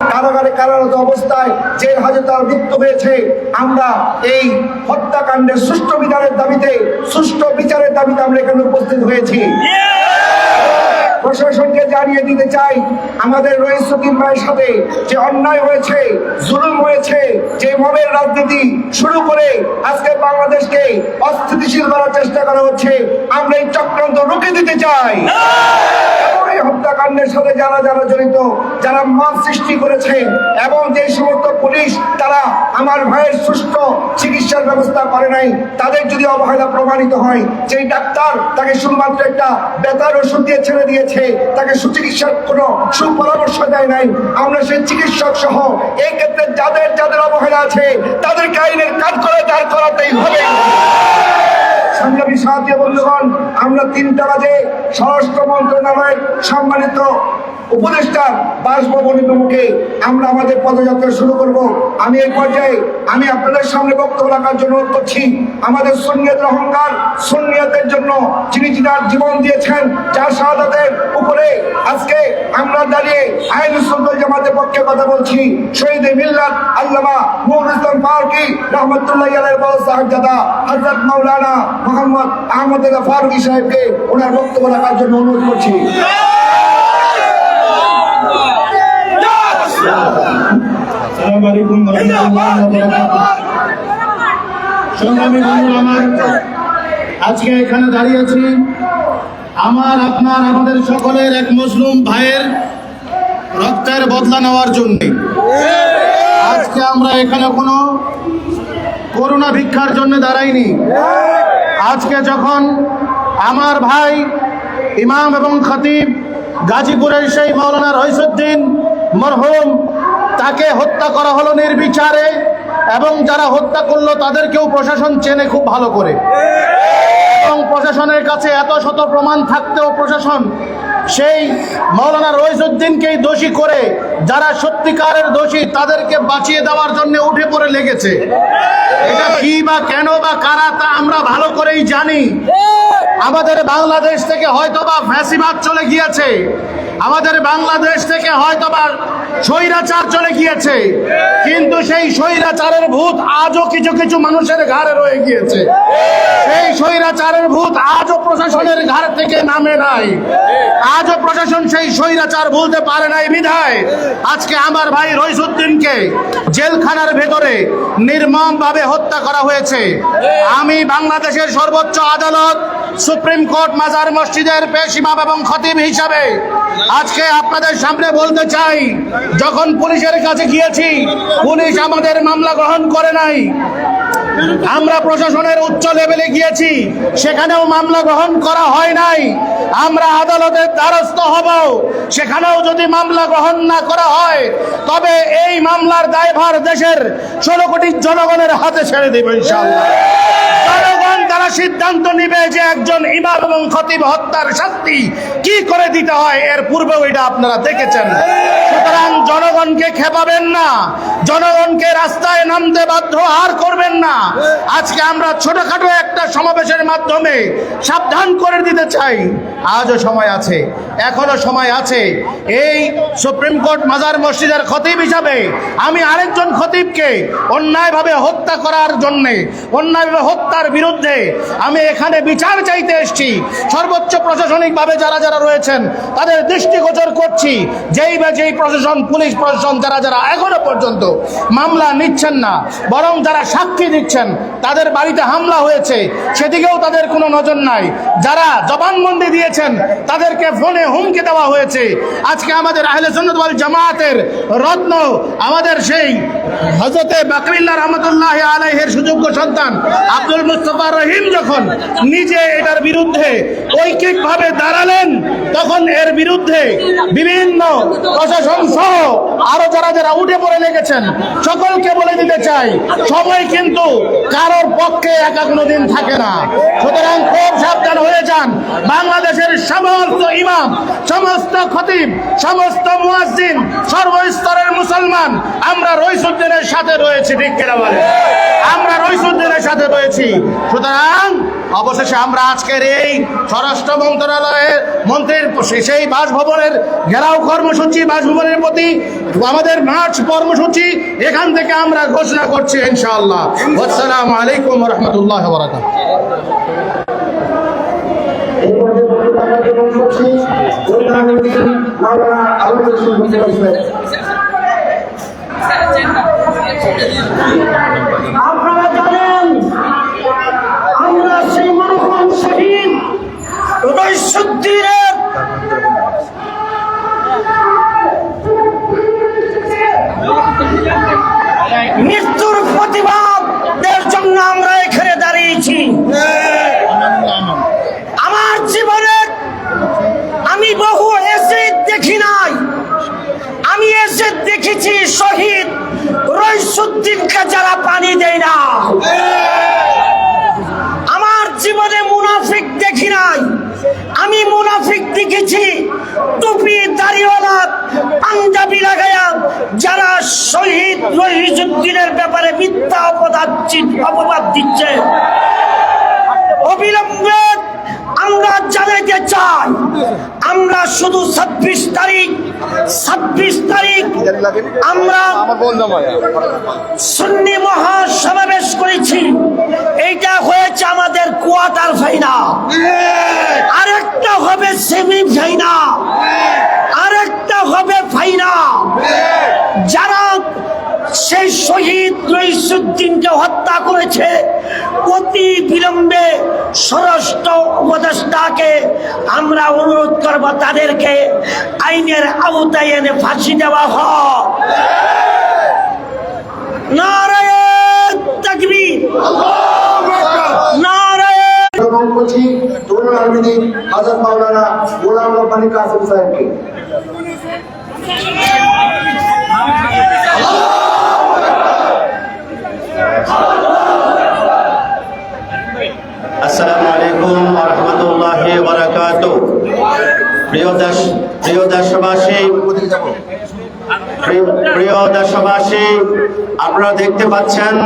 কারাগারে কারারত অবস্থায় জেল হাজে তার মৃত্যু হয়েছে। আমরা এই হত্যাকাণ্ডের সুষ্ঠু বিচারের দাবিতে, সুষ্ঠু বিচারের দাবিতে আমরা এখানে উপস্থিত হয়েছি। প্রশাসনকে জানিয়ে দিতে চাই, আমাদের সাথে যে অন্যায় হয়েছে, জুলুম হয়েছে, যে মবের রাজনীতি শুরু করে আজকে বাংলাদেশকে অস্থিতিশীল করার চেষ্টা করা হচ্ছে, আমরা এই চক্রান্ত রুখে দিতে চাই। হত্যাকাণ্ডের সাথে যারা যারা জড়িত, যারা মান সৃষ্টি করেছে এবং যে সমস্ত পুলিশ, তারা আমার ভাইয়ের সুষ্ঠু চিকিৎসার ব্যবস্থা করে নাই, তাদের যদি অবহেলা প্রমাণিত হয়, যেই ডাক্তার তাকে শুধুমাত্র একটা বেতার ওষুধ দিয়ে ছেড়ে দিয়েছে, তাকে সুচিকিৎসার কোনো সুপরামর্শ দেয় নাই, আমরা সেই চিকিৎসক সহ এই ক্ষেত্রে যাদের যাদের অবহেলা আছে, তাদেরকে আইনের কাজ করে দাঁড় করাতেই হবে। সংগ্রামী সাহায্য বন্ধুগণ, আমরা তিনটা বাজে স্বরাষ্ট্র মন্ত্রণালয়ের সম্মানিত উপদেষ্টার বাসভবন মুখে আমরা আমাদের পদযাত্রা শুরু করব। আমি এই পর্যায়ে আমি আপনাদের সামনে বক্তব্য রাখার জন্য করছি, আমাদের সুন্নিয়তের অহংকার সুন্নিয়তের জন্য যিনি যিনার জীবন দিয়েছেন, যার শাহাদাতের উপরে আজকে আমরা দাঁড়িয়ে আইন সুন্দর জামাতের পক্ষে কথা বলছি, শহীদ মিল্লাত আল্লামা নুরুল ইসলাম ফারুকি রহমতুল্লাহ সাহেবজাদা হযরত মাওলানা মোহাম্মদ আহমদ ফারুকি সাহেবকে ওনার বক্তব্য রাখার জন্য অনুরোধ করছি। সংগ্রামী আমার আজকে এখানে দাঁড়িয়েছি আমার আপনার আমাদের সকলের এক মুসলিম ভাইয়ের রক্তের বদলা নেওয়ার জন্য। আজকে আমরা এখানে কোনো করোনা ভিক্ষার জন্য দাঁড়াইনি। আজকে যখন আমার ভাই ইমাম এবং খতিব গাজীপুরের সেই মৌলানা রহিসুদ্দিন মরহুম তাকে হত্যা করা হলো নির্বিচারে এবং যারা হত্যা করল তাদেরকেও প্রশাসন চেনে খুব ভালো করে। এবং প্রশাসনের কাছে এত শত প্রমাণ থাকতেও প্রশাসন সেই মৌলানা রইজুদ্দিনকেই দোষী করে, যারা সত্যিকারের দোষী, তাদেরকে বাঁচিয়ে দেওয়ার জন্য উঠে পড়ে লেগেছে। এটা কি বা কেন বা কারা তা আমরা ভালো করেই জানি। আমাদের বাংলাদেশ থেকে হয়তোবা ফ্যাসিবাদ চলে গিয়েছে। আমাদের বাংলাদেশ থেকে হয়তোবা স্বৈরাচার চলে গিয়েছে। কিন্তু সেই স্বৈরাচারের ভূত আজও কিছু কিছু মানুষের ঘাড়ে রয়ে গিয়েছে। সেই স্বৈরাচারের ভূত আজও প্রশাসনের ঘাড় থেকে নামে নাই। আজও প্রশাসন সেই স্বৈরাচার ভুলতে পারে নাই বিধায়। আজকে আমার ভাই রইসুদ্দিনকে জেলখানার ভেতরে নির্মম ভাবে হত্যা করা হয়েছে। আমি বাংলাদেশের সর্বোচ্চ আদালত সুপ্রিম কোর্ট মাজার মসজিদের পেশ এবং খতিব হিসাবে আজকে আপনাদের সামনে বলতে চাই, যখন পুলিশের কাছে গিয়েছি, পুলিশ আমাদের মামলা গ্রহণ করে নাই। আমরা প্রশাসনের উচ্চ লেভেলে গিয়েছি, সেখানেও মামলা গ্রহণ করা হয় নাই। আমরা আদালতের দ্বারস্থ হব। সেখানেও যদি মামলা গ্রহণ না করা হয়, তবে এই মামলার দায়ভার দেশের ষোলো কোটি জনগণের হাতে ছেড়ে দেব ইনশাআল্লাহ। জনগণ তারা সিদ্ধান্ত নিবে যে একজন ইমাম এবং খতিব হত্যার শাস্তি কি করে দিতে হয়, এর পূর্বেও এটা আপনারা দেখেছেন। সুতরাং জনগণকে খেপাবেন না, জনগণকে রাস্তায় নামতে বাধ্য আর করবেন না। আজকে আমরা ছোটখাটো একটা সমাবেশের মাধ্যমে সাবধান করে দিতে চাই। আজও সময় আছে, এখনও সময় আছে। এই সুপ্রিম কোর্ট মাজার মসজিদের খতিব হিসাবে আমি আরেকজন খতিবকে অন্যায়ভাবে হত্যা করার জন্যে, অন্যায়ভাবে হত্যার বিরুদ্ধে আমি এখানে বিচার চাইতে এসেছি। সর্বোচ্চ প্রশাসনিকভাবে যারা যারা রয়েছেন, তাদের দৃষ্টিগোচর করছি। যেই বা যেই প্রশাসন, পুলিশ প্রশাসন যারা যারা এখনও পর্যন্ত মামলা নিচ্ছেন না, বরং যারা সাক্ষী দিচ্ছেন, তাদের বাড়িতে হামলা হয়েছে, সেদিকেও তাদের কোনো নজর নাই। যারা জবানবন্দি দিয়েছেন, তাদেরকে ফোনে হুমকি দেওয়া হয়েছে। আজকে আমাদের আহলে সুন্নাত ওয়াল জামায়াতের রত্ন, আমাদের সেই হজরতে বাকরিল্লাহ রহমতুল্লাহ আলাইহের সুযোগ্য সন্তান আব্দুল মুস্তফা রহিম যখন নিজে এটার বিরুদ্ধে ঐকিকভাবে দাঁড়ালেন, তখন এর বিরুদ্ধে বিভিন্ন প্রশাসন সহ আরও যারা যারা উঠে পড়ে লেগেছেন, সকলকে বলে দিতে চাই, সময় কিন্তু কারোর পক্ষে একা কোনো দিন থাকে না। সুতরাং খুব সাবধান হয়ে যান বাংলাদেশের সমস্ত ইমাম সমস্ত খতিব সমস্ত মুয়াজ্জিন সর্বস্তরের মুসলমান আমরা রইসুদ্দিনের সাথে রয়েছি ঠিক কিনা বলে? আমরা রইসুদ্দিনের সাথে রয়েছি। সুতরাং অবশেষে আমরা আজকের এই স্বরাষ্ট্র মন্ত্রণালয়ের মন্ত্রীর সেই বাসভবনের ঘেরাও কর্মসূচি বাসভবনের প্রতি আমাদের মার্চ কর্মসূচি এখান থেকে আমরা ঘোষণা করছি ইনশাআল্লাহ। আসসালামু আলাইকুম রহমতুল্লাহ বরাকাত বক্তব্য রাখার জন্য অনুরোধ করছি কল্যাণ মন্ত্রী মাওলানা রইসুদ্দিনের মৃত্যুর দেখেছি শহীদ রইসুদ্দিনকে যারা পানি দেয় না। আমার জীবনে মুনাফিক দেখি নাই। আমি মুনাফিক দেখেছি টুপি, দাড়িওয়ালা, পাঞ্জাবি লাগায়া যারা শহীদ রহিজুদ্দিনের ব্যাপারে মিথ্যা অপবাদ অপবাদ দিচ্ছে। অবিলম্বে আমরা জানাইতে চাই, আমরা শুধু ছাব্বিশ তারিখ ছাব্বিশ তারিখ আমরা সুন্নি মহাসমাবেশ করেছি। এইটা হয়েছে আমাদের কোয়ার্টার ফাইনাল। আরেকটা হবে সেমি ফাইনাল আরেকটা হবে ফাইনাল। যারা সেই শহীদ রইসুদ্দিনকে হত্যা করেছে। অতি বিলম্বে স্বরাষ্ট্র উপদেষ্টাকে আমরা অনুরোধ করব তাদেরকে আইনের আওতায় এনে ফাঁসি দেওয়া হোক। নারায়ণ তাকবীর। নারায়ণ। গোলাম রব্বানী কাসিম সাহেবকে আলাইকুম প্রিয় দেশ, প্রিয় দেশবাসী, প্রিয়- দেশবাসী, আপনারা দেখতে পাচ্ছেন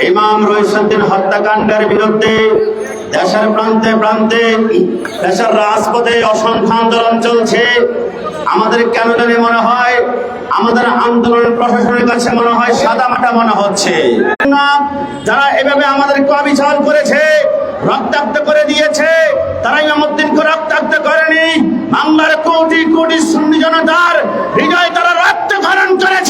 ইমাম রইসুদ্দিন হত্যাকাণ্ডের বিরুদ্ধে দেশের প্রান্তে প্রান্তে, দেশের রাজপথে অসংখ্য আন্দোলন চলছে। আমাদের কেন জানি মনে হয়, আমাদের আন্দোলন প্রশাসনের কাছে মনে হয় সাদা মাটা মনে হচ্ছে। যারা এভাবে আমাদেরকে অবিচার করেছে রক্তাক্ত করে দিয়েছে। তারা ইমামুদ্দিনকে রক্তাক্ত করেনি। বাংলার কোটি কোটি সুন্নি জনতার হৃদয় তারা রক্তক্ষরণ করেছে।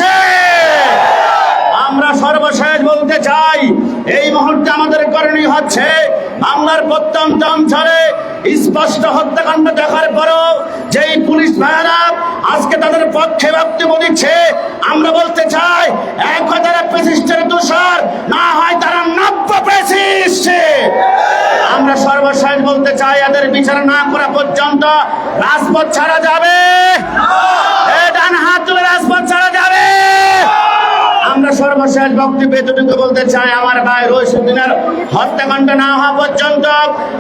হচ্ছে বাংলার প্রত্যন্ত অঞ্চলে স্পষ্ট হত্যাকাণ্ড দেখার পরও যেই পুলিশ ভাইয়েরা আজকে তাদের পক্ষে বক্তব্য দিচ্ছে আমরা বলতে চাই, এক তারা পেসিস্টের দোষর না হয় তারা নব্য পেসিস্ট আমরা সর্বশেষ বলতে চাই, এদের বিচার না করা পর্যন্ত রাজপথ ছাড়া যাবে। ডান হাত তুলে রাজপথ ছাড়া যাবে। আমরা সর্বশেষ বক্তব্য এতটুকু বলতে চাই আমার ভাই রইসুদ্দিনের হত্যাকাণ্ড না হওয়া পর্যন্ত।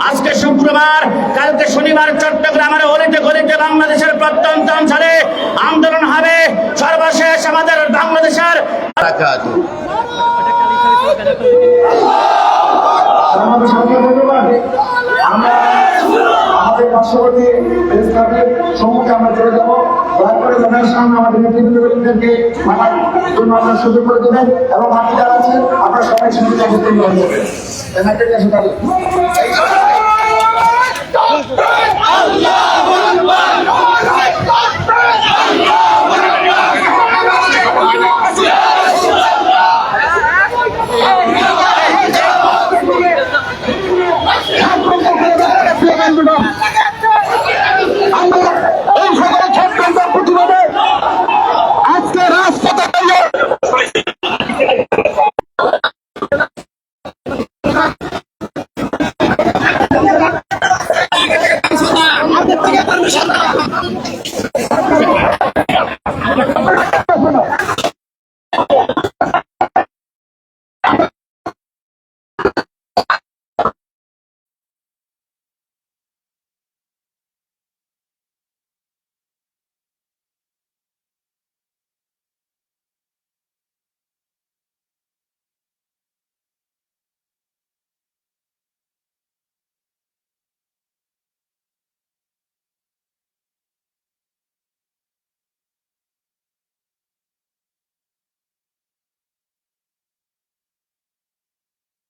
আজকে শুক্রবার কালকে শনিবার চট্টগ্রামের হলিতে গলিতে বাংলাদেশের প্রত্যন্ত অঞ্চলে আন্দোলন হবে। সর্বশেষ আমাদের বাংলাদেশের আমাদের সঙ্গে ধন্যবাদ। আমরা আমাদের পার্শ্ববর্তী ক্লাবের সম্মুখে আমরা চলে যাব। দয়া করে জনের সামনে আমাদের নেতৃবৃন্দদেরকে মানার জন্য আপনারা সুযোগ করে এবং বাকি যারা আছেন সবাই সঙ্গে একত্রিত হয়ে যাবেন এনাকে নিয়ে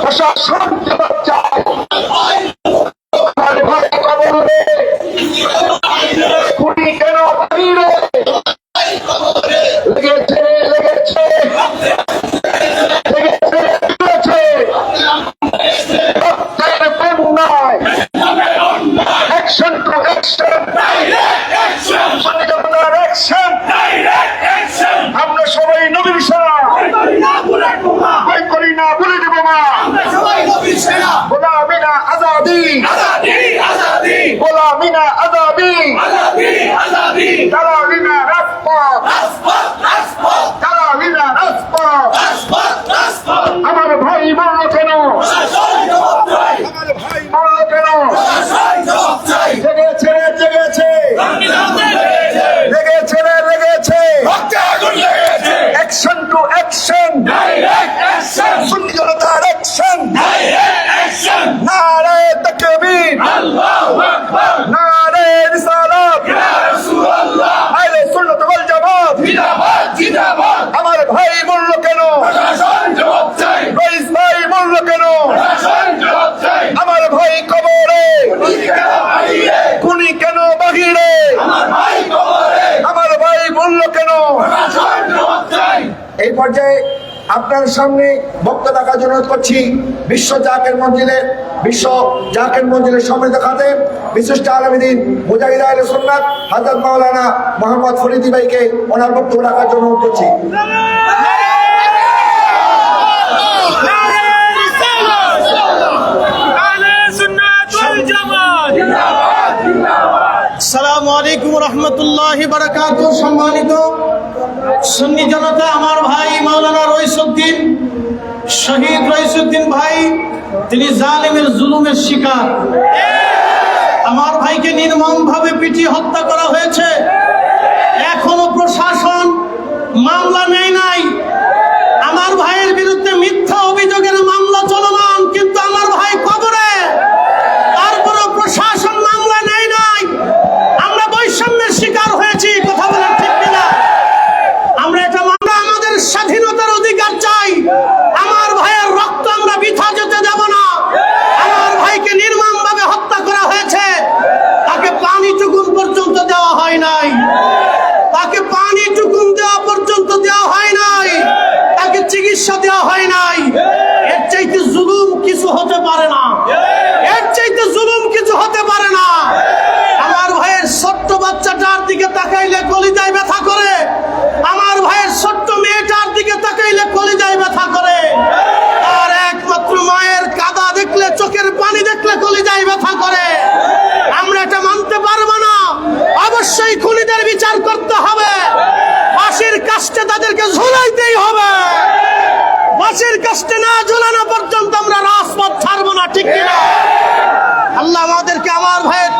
প্রশাসন জবাব চায় আমার ভাই কবরে খুনি কেন বাহিরে লেগেছে লেগেছে লেগেছে লেগেছে রক্তের বন্যায় অ্যাকশন টু অ্যাকশন সন্নিধানের অ্যাকশন আমরা সবাই নবীর সেনা ভয় করি না বলে দেব মা বলা মিনা আজাদি বলা মিনা আজাদি তারা মিনা রাজপথ তারা মিনা রাজপথ আমার ভাই মরল কেন আমার ভাই মরল কেন জেগেছে রে জেগেছে লেগেছে রে লেগেছে অ্যাকশন টু অ্যাকশন সুন্নি জনতার অ্যাকশন নারে তাকবীর নারে রিসালাত আহলে সুন্নাত ওয়াল জামাত আমার ভাই বলল কেন রইস ভাই বলল কেন আমার ভাই কবরে খুনি কেন বাহিরে আমার ভাই বলল কেন এই পর্যায়ে আপনার সামনে বক্তব্য রাখার জন্য করছি, বিশ্ব জাকের মঞ্জিলের বিশ্ব জাকের মঞ্জিলের সম্মিলিত খাতে বিশিষ্ট আলমীদিন মুজাহিদ আল সোমনাথ হাজরত মাওলানা মোহাম্মদ ফরিদি ভাইকে ওনার বক্তব্য রাখার জন্য করছি। সালাম আলাইকুম রহমতুল্লাহ বারাকাত সম্মানিত সুন্নি জনতা আমার ভাই মাওলানা রইসুদ্দিন, শহীদ রইসুদ্দিন ভাই, তিনি জালিমের জুলুমের শিকার। আমার ভাইকে নির্মম ভাবে পিটিয়ে হত্যা করা হয়েছে। এখনও প্রশাসন মামলা নেই নাই। চিকিৎসা দেওয়া হয় নাই। এর চাইতে জুলুম কিছু হতে পারে না। এর চাইতে জুলুম কিছু হতে পারে না। আমার ভাইয়ের ছোট্ট বাচ্চাটার দিকে তাকাইলে কলিজায় ব্যথা করে। আমার ভাইয়ের ছোট্ট মেয়েটার দিকে তাকাইলে কলিজায় ব্যথা করে। আর একমাত্র মায়ের কাদা দেখলে, চোখের পানি দেখলে কলিজায় ব্যথা করে। আমরা এটা মানতে পারব না। অবশ্যই খুনিদের বিচার করতে হবে। ফাঁসির কাস্টে তাদেরকে ঝুলাইতেই হবে। ফাঁসির কাস্টে না ঝুলানো পর্যন্ত আমরা রাজপথ ছাড়বো না, ঠিক কিনা? আল্লাহ আমাদেরকে আমার ভাইয়ের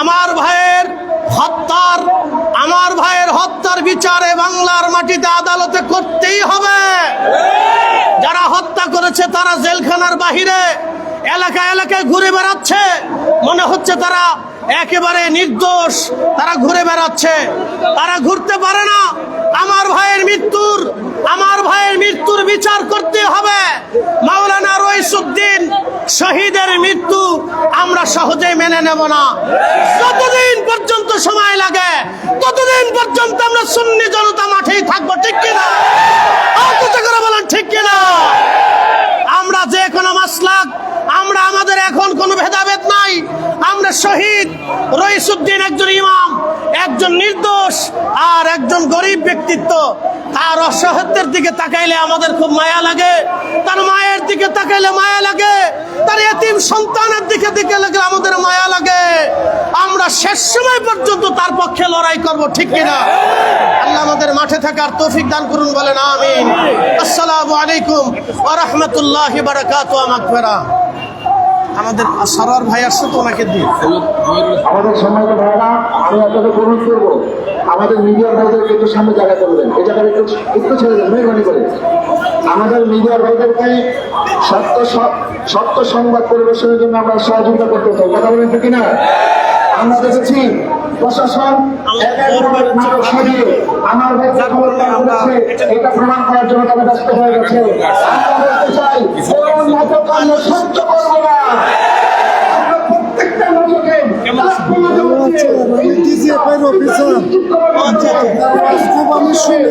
আমার ভাইয়ের হত্যার, আমার ভাইয়ের হত্যার বিচারে বাংলার মাটিতে আদালতে করতেই হবে। করেছে তারা জেলখানার বাহিরে। এলাকা এলাকায় ঘুরে বেড়াচ্ছে। মনে হচ্ছে তারা একেবারে নির্দোষ। তারা ঘুরে বেড়াচ্ছে। তারা ঘুরতে পারে না। আমার ভাইয়ের মৃত্যুর, আমার ভাইয়ের মৃত্যুর বিচার করতে হবে। মাওলানা রইসুদ্দিন শহীদের মৃত্যু আমরা সহজেই মেনে নেব না। যতদিন পর্যন্ত সময় লাগে, ততদিন পর্যন্ত আমরা সুন্নি জনতা মাঠেই থাকব, ঠিক কিনা? বলেন, ঠিক কিনা আমরা যে কোনো মাসলাক আমরা আমাদের এখন কোনো ভেদাভেদ নাই আমরা শহীদ রইসুদ্দিন একজন ইমাম, একজন নির্দোষ আর একজন গরিব ব্যক্তিত্ব। তার অসহায়ত্বের দিকে তাকাইলে আমাদের খুব মায়া লাগে। তার মায়ের দিকে তাকাইলে মায়া লাগে। তার এতিম সন্তানের দিকে দিকে লাগলে আমাদের মায়া লাগে। আমরা শেষ সময় পর্যন্ত তার পক্ষে লড়াই করব, ঠিক কিনা? আল্লাহ আমাদের মাঠে থাকার তৌফিক দান করুন, বলেন আমিন। আসসালামু আলাইকুম ওয়া রাহমাতুল্লাহি বারাকাতুহু মাগফিরা আমাদের সরার ভাই আসছে তো ওনাকে দিন আমাদের সম্মানিত ভাইরা, আমি আপনাদের অনুরোধ করব, আমাদের মিডিয়ার ভাইদেরকে একটু সামনে জায়গা করে দেন। এই জায়গাটা একটু একটু ছেড়ে দেন, মেহরবানি করে। আমাদের মিডিয়ার ভাইদেরকে সত্য সত্য সংবাদ পরিবেশনের জন্য আমরা সহযোগিতা করতে চাই। কথা বলেন তো কিনা? আমরা দেখেছি প্রশাসন আমার এটা প্রমাণ করার জন্য তারা ব্যস্ত হয়ে গেছে। আমরা বলতে চাই, কোন নাটক আমরা সহ্য করব না আমরা প্রত্যেকটা নাটকে ডিজিএফের অফিসার খুব আমি শুনি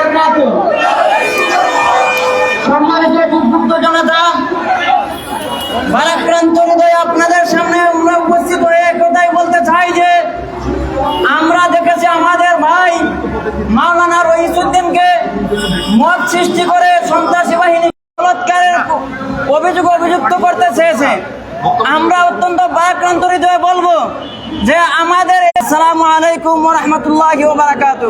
তো সম্মানিত উদ্বুদ্ধ জনতা ভারাক্রান্ত হৃদয় আপনাদের সামনে আমরা উপস্থিত হয়ে একথাই বলতে চাই যে, আমরা দেখেছি আমাদের ভাই মাওলানা রহিসুদ্দিনকে মত সৃষ্টি করে সন্ত্রাসী বাহিনী বলাৎকারের অভিযোগ অভিযুক্ত করতে চেয়েছে। আমরা অত্যন্ত ভারাক্রান্ত হৃদয়ে বলব যে আমাদের আসসালামু আলাইকুম রহমতুল্লাহ বারাকাতু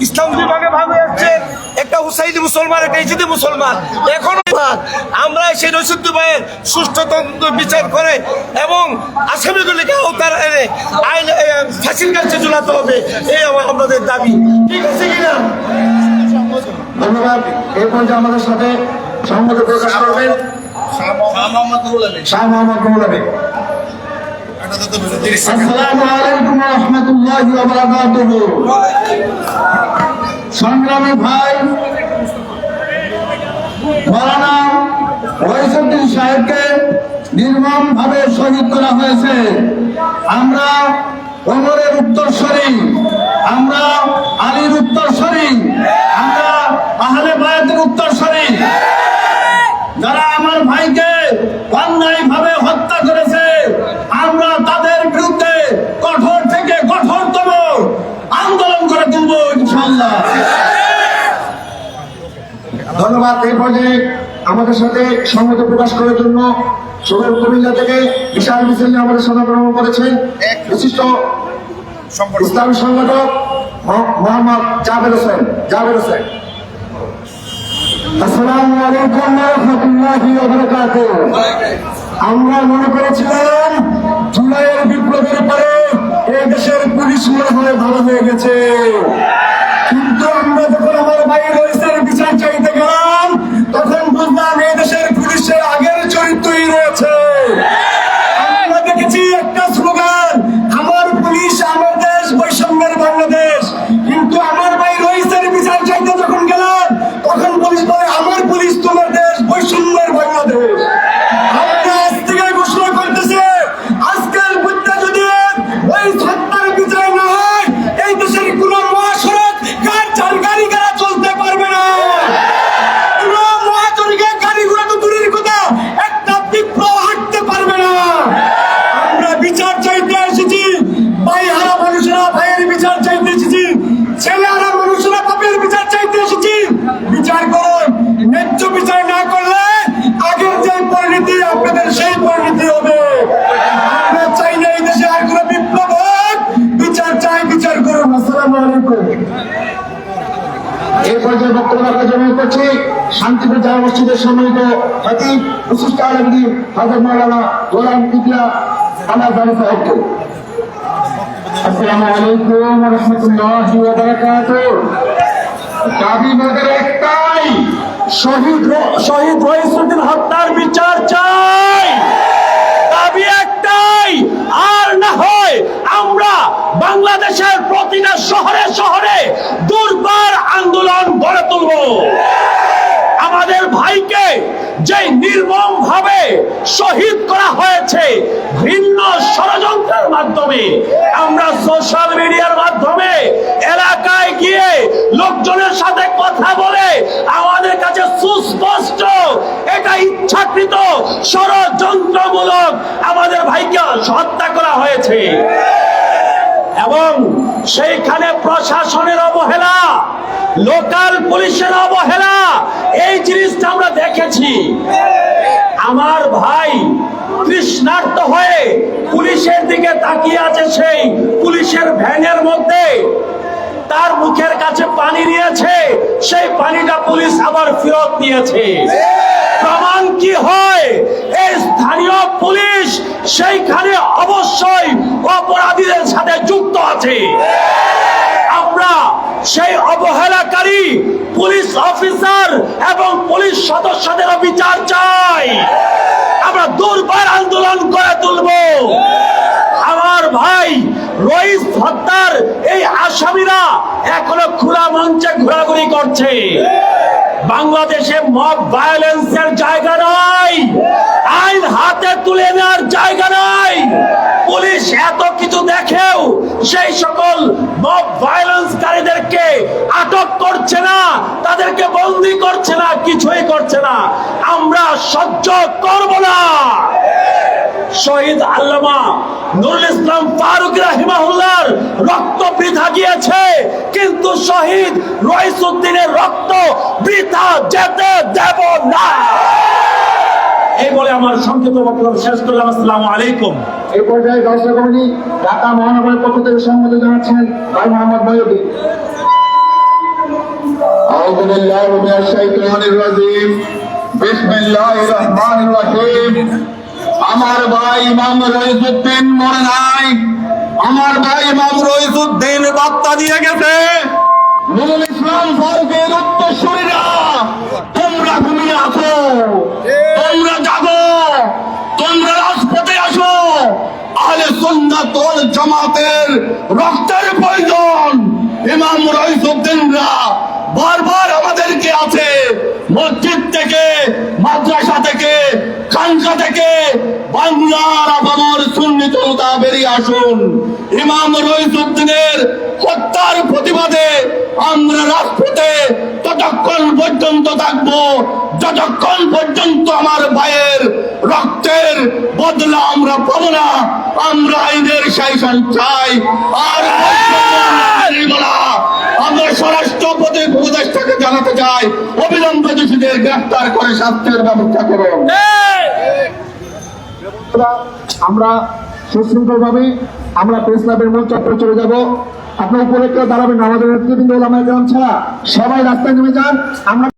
ইসলাম বিভাগে ভাবে হচ্ছে একটা হুসাইদি মুসলমান একটা ইজিদি মুসলমান। এখনও আমরা সেই রসিদ্দ ভাইয়ের সুষ্ঠু তদন্ত বিচার করে এবং আসামিগুলিকে আওতার এনে আইন এ, ফাঁসির কাছে ঝুলাতে হবে। এই আমার- আমাদের দাবি। ঠিক আছে কিনা? ধন্যবাদ। এই পর্যায়ে আমাদের সাথে সংবাদ প্রকাশ করবেন। শাহ মোহাম্মদ রুহুল আমিন। আসসালামু আলাইকুম। সংগ্রামী ভাই মাওলানা ওয়াইসুদ্দিন সাহেবকে নির্মম ভাবে শহীদ করা হয়েছে। আমরা ওমরের উত্তরস্বরী আমরা আলীর উত্তরস্বরী আমরা আহলে বায়াতের উত্তরস্বরী যারা আমার ভাইকে অন্যায় ভাবে হত্যা করেছে আমরা তাদের বিরুদ্ধে কঠোর থেকে কঠোরতম আন্দোলন করে তুলব ইনশাল্লাহ ধন্যবাদ এই পর্যায়ে আমাদের সাথে সংহত প্রকাশ করার জন্য সদর কুমিল্লা থেকে বিশাল মিছিল নিয়ে আমাদের সাথে গ্রহণ করেছেন বিশিষ্ট ইসলামী সংগঠক মোহাম্মদ জাভেদ হোসেন জাভেদ হোসেন। আসসালামু আলাইকুম ওয়া ওয়া বারাকাতুহু। আমরা মনে করেছিলাম জুলাইয়ের বিপ্লবের পরে এই দেশের পুলিশ মনে হয় ভালো হয়ে গেছে। কিন্তু আমরা যখন আমার রয়েছেন বিচার গেলাম তখন বুঝলাম শান্তিপুর জামা মসজিদের সম্মানিত খতিব বিশিষ্ট আলমী হাজর মাওলানা গোলাম কিবলা আমার বাড়ি সাহেবকে আসসালামু আলাইকুম রহমতুল্লাহি দাবি একটাই, শহীদ শহীদ রহিসুদ্দিন হত্যার বিচার চাই। দাবি একটাই, আর না হয় আমরা বাংলাদেশের প্রতিটা শহরে শহরে দুর্বার আন্দোলন গড়ে তুলব। আমাদের ভাইকে যে নির্মম ভাবে শহীদ করা হয়েছে ভিন্ন ষড়যন্ত্রের মাধ্যমে, আমরা সোশ্যাল মিডিয়ার মাধ্যমে এলাকায় গিয়ে লোকজনের সাথে কথা বলে আমাদের কাছে সুস্পষ্ট এটা ইচ্ছাকৃত ষড়যন্ত্রমূলক আমাদের ভাইকে হত্যা করা হয়েছে। এবং সেইখানে প্রশাসনের অবহেলা, লোকাল পুলিশের অবহেলা, এই জিনিসটা আমরা দেখেছি। আমার ভাই কৃষ্ণার্থ হয়ে পুলিশের দিকে তাকিয়ে আছে সেই পুলিশের ভ্যানের মধ্যে। তার মুখের কাছে পানি নিয়েছে, সেই পানিটা পুলিশ আবার ফেরত নিয়েছে। প্রমাণ কি হয়? এই স্থানীয় পুলিশ সেইখানে অবশ্যই অপরাধীদের সাথে যুক্ত আছে। আমরা সেই অবহেলাকারী পুলিশ অফিসার এবং পুলিশ সদস্যদের বিচার চাই। আমরা দুর্বার আন্দোলন করে তুলব। আমার ভাই রইস হত্যার এই আসামিরা এখনও খোলা মঞ্চে ঘোরাঘুরি করছে। বাংলাদেশে মব ভায়োলেন্সের জায়গা নয় আইন হাতে তুলে নেওয়ার জায়গা নয় পুলিশ এত কিছু দেখেও সেই সকল মব ভায়োলেন্সকারীদেরকে আটক করছে না, তাদেরকে বন্দি করছে না, কিছুই করছে না। আমরা সহ্য করব না। শহীদ আল্লামা নুরুল ইসলাম ফারুক রাহিমাহুল্লাহর রক্ত বৃথা গিয়েছে, কিন্তু শহীদ রইসুদ্দিনের রক্ত বৃথা যেতে দেব না এই বলে আমার সংক্ষিপ্ত বক্তব্য শেষ করলাম আসসালামু আলাইকুম এই পর্যায়ে দর্শক কমিটি ঢাকা মহানগরের পক্ষ থেকে সম্মতি জানাচ্ছেন ভাই মোহাম্মদ মহিউদ্দিন أعوذ بالله من الشيطان الرجيم بسم الله الرحمن الرحيم আমার ভাই ইমাম রইসুদ্দিন মরে নাই আমার ভাই ইমাম রইসুদ্দিন বার্তা দিয়ে গেছে নুরুল ইসলাম ফারুকের উত্তরসূরিরা, তোমরা ঘুমিয়ে আসো তোমরা যাব তোমরা রাজপথে আসো। আহলে সুন্নাত ওয়াল জামাতের রক্তের প্রয়োজন। ইমাম রইসুদ্দিনরা বারবার আমাদেরকে আছে, মসজিদ থেকে, মাদ্রাসা থেকে খানকা থেকে বাংলার আপামর সুন্নি জনতা বেরিয়ে আসুন। ইমাম রইসুদ্দিনের হত্যার প্রতিবাদে আমরা রাজপথে ততক্ষণ পর্যন্ত থাকব, যতক্ষণ পর্যন্ত আমার ভাইয়ের রক্তের বদলা আমরা পাবো না, আমরা আইনের শাসন চাই। আর আমরা স্বরাষ্ট্র উপদেষ্টাকে জানাতে চাই, অবিলম্বে দোষীদের গ্রেফতার করে শাস্তির ব্যবস্থা করুন। আমরা সুশৃঙ্খল ভাবে আমরা প্রেস ক্লাবের মূল চত্বরে চলে যাব আপনার উপরে কেউ দাঁড়াবেন। আমাদের নেতৃবৃন্দ কেরাম ছাড়া সবাই রাস্তায় নেমে যান আমরা